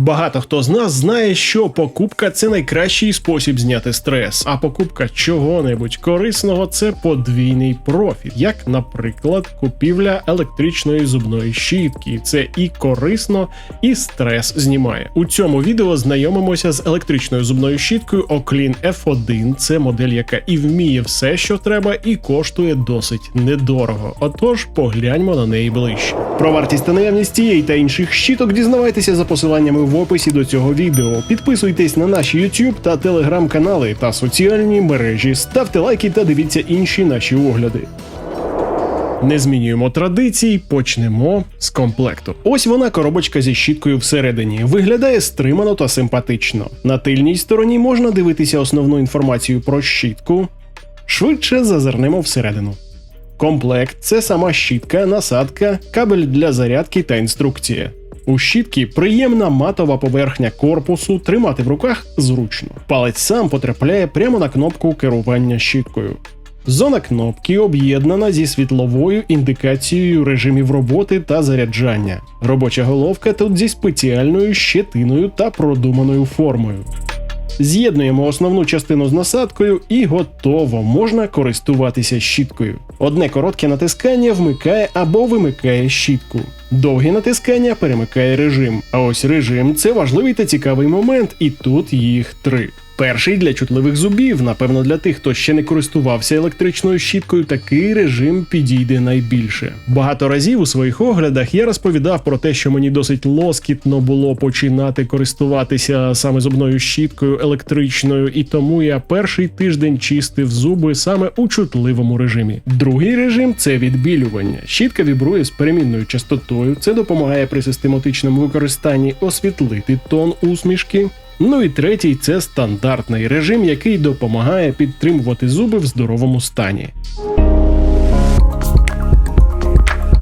Багато хто з нас знає, що покупка це найкращий спосіб зняти стрес, а покупка чого-небудь корисного це подвійний профіт, як, наприклад, купівля електричної зубної щітки. Це і корисно, і стрес знімає. У цьому відео знайомимося з електричною зубною щіткою Oclean F1. Це модель, яка і вміє все, що треба, і коштує досить недорого. Отож, погляньмо на неї ближче. Про вартість та наявність цієї та інших щіток дізнавайтеся за посиланнями в описі до цього відео. Підписуйтесь на наші YouTube та Telegram канали та соціальні мережі, ставте лайки та дивіться інші наші огляди. Не змінюємо традицій, почнемо з комплекту. Ось вона коробочка зі щіткою всередині. Виглядає стримано та симпатично. На тильній стороні можна дивитися основну інформацію про щітку. Швидше зазирнемо всередину. Комплект це сама щітка, насадка, кабель для зарядки та інструкція. У щітки приємна матова поверхня корпусу, тримати в руках зручно. Палець сам потрапляє прямо на кнопку керування щіткою. Зона кнопки об'єднана зі світловою індикацією режимів роботи та заряджання. Робоча головка тут зі спеціальною щетиною та продуманою формою. З'єднуємо основну частину з насадкою і готово можна користуватися щіткою. Одне коротке натискання вмикає або вимикає щітку. Довге натискання перемикає режим. А ось режим це важливий та цікавий момент, і тут їх три. Перший для чутливих зубів, напевно, для тих, хто ще не користувався електричною щіткою, такий режим підійде найбільше. Багато разів у своїх оглядах я розповідав про те, що мені досить лоскітно було починати користуватися саме зубною щіткою електричною, і тому я перший тиждень чистив зуби саме у чутливому режимі. Другий режим це відбілювання. Щітка вібрує з перемінною частотою. Це допомагає при систематичному використанні освітлити тон усмішки. Ну і третій це стандартний режим, який допомагає підтримувати зуби в здоровому стані.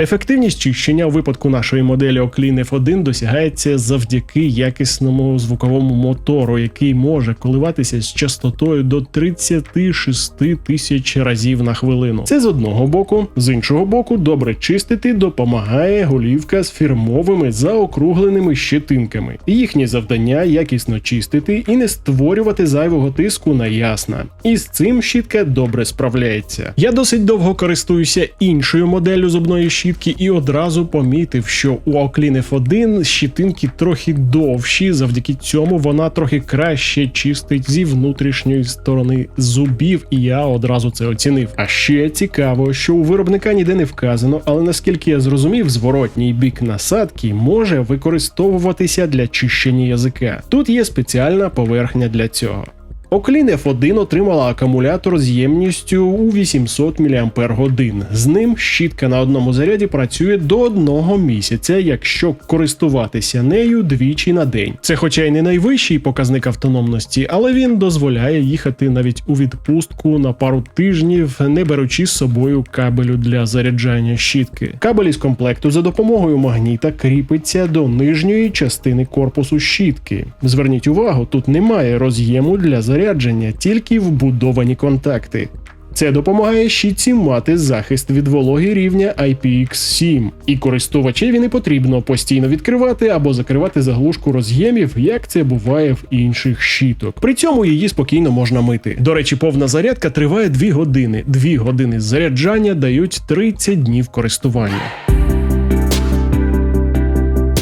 Ефективність чищення у випадку нашої моделі Oclean F1 досягається завдяки якісному звуковому мотору, який може коливатися з частотою до 36 тисяч разів на хвилину. Це з одного боку, з іншого боку, добре чистити допомагає голівка з фірмовими заокругленими щетинками. Їхнє завдання якісно чистити і не створювати зайвого тиску на ясна. І з цим щітка добре справляється. Я досить довго користуюся іншою моделлю зубної щітки і одразу помітив, що у Oclean F1 щітинки трохи довші, завдяки цьому вона трохи краще чистить зі внутрішньої сторони зубів, і я одразу це оцінив. А ще цікаво, що у виробника ніде не вказано, але наскільки я зрозумів, зворотній бік насадки може використовуватися для чищення язика. Тут є спеціальна поверхня для цього. Oclean F1 отримала акумулятор з ємністю у 800 мАч. З ним щітка на одному заряді працює до одного місяця, якщо користуватися нею двічі на день. Це, хоча й не найвищий показник автономності, але він дозволяє їхати навіть у відпустку на пару тижнів, не беручи з собою кабелю для заряджання щітки. Кабель із комплекту за допомогою магніта кріпиться до нижньої частини корпусу щітки. Зверніть увагу, тут немає роз'єму для заряджання зарядження, тільки вбудовані контакти. Це допомагає щітці мати захист від вологи рівня IPX7, і користувачеві не потрібно постійно відкривати або закривати заглушку роз'ємів, як це буває в інших щіток. При цьому її спокійно можна мити. До речі, повна зарядка триває 2 години. 2 години заряджання дають 30 днів користування.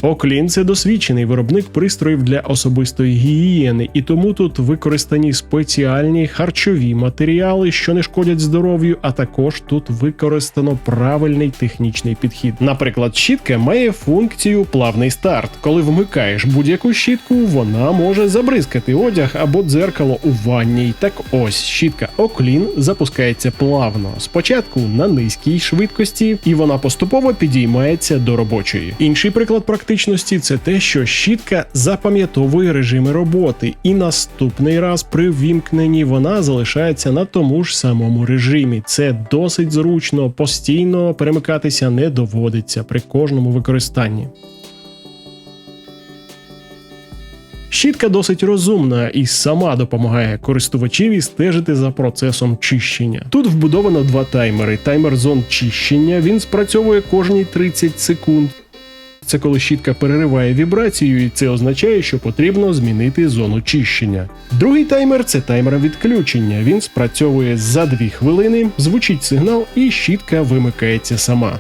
Оклін це досвідчений виробник пристроїв для особистої гігієни, і тому тут використані спеціальні харчові матеріали, що не шкодять здоров'ю, а також тут використано правильний технічний підхід. Наприклад, щітка має функцію плавний старт. Коли вмикаєш будь-яку щітку, вона може забризкати одяг або дзеркало у ванні. Так ось щітка Оклін запускається плавно. Спочатку на низькій швидкості, і вона поступово підіймається до робочої. Інший приклад практичний практичності це те, що щітка запам'ятовує режими роботи, і наступний раз при ввімкненні вона залишається на тому ж самому режимі. Це досить зручно, постійно перемикатися не доводиться при кожному використанні. Щітка досить розумна і сама допомагає користувачеві стежити за процесом чищення. Тут вбудовано два таймери: таймер зон чищення, він спрацьовує кожні 30 секунд. Це коли щітка перериває вібрацію, і це означає, що потрібно змінити зону чищення. Другий таймер це таймер відключення. Він спрацьовує за 2 хвилини, звучить сигнал, і щітка вимикається сама.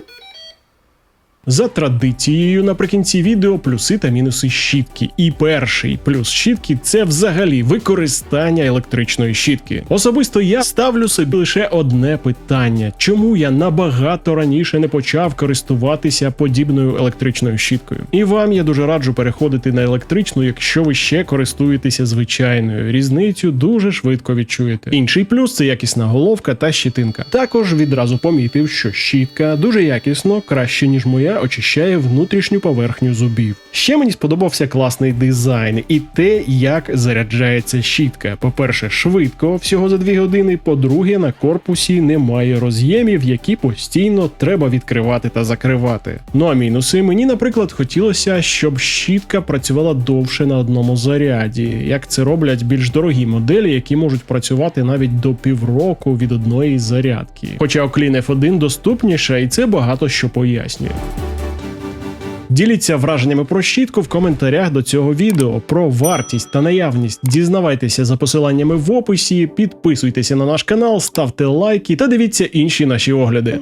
За традицією, наприкінці відео плюси та мінуси щітки. І перший плюс щітки це взагалі використання електричної щітки. Особисто я ставлю собі лише одне питання: чому я набагато раніше не почав користуватися подібною електричною щіткою? І вам я дуже раджу переходити на електричну, якщо ви ще користуєтеся звичайною. Різницю дуже швидко відчуєте. Інший плюс це якісна головка та щитинка. Також відразу помітив, що щітка дуже якісно, краще ніж моя, очищає внутрішню поверхню зубів. Ще мені сподобався класний дизайн і те, як заряджається щітка. По-перше, швидко, всього за 2 години. По-друге, на корпусі немає роз'ємів, які постійно треба відкривати та закривати. Ну а мінуси мені, наприклад, хотілося, щоб щітка працювала довше на одному заряді, як це роблять більш дорогі моделі, які можуть працювати навіть до півроку від одної зарядки. Хоча Оклін F1 доступніша, і це багато що пояснює. Діліться враженнями про щітку в коментарях до цього відео. Про вартість та наявність дізнавайтеся за посиланнями в описі, підписуйтеся на наш канал, ставте лайки та дивіться інші наші огляди.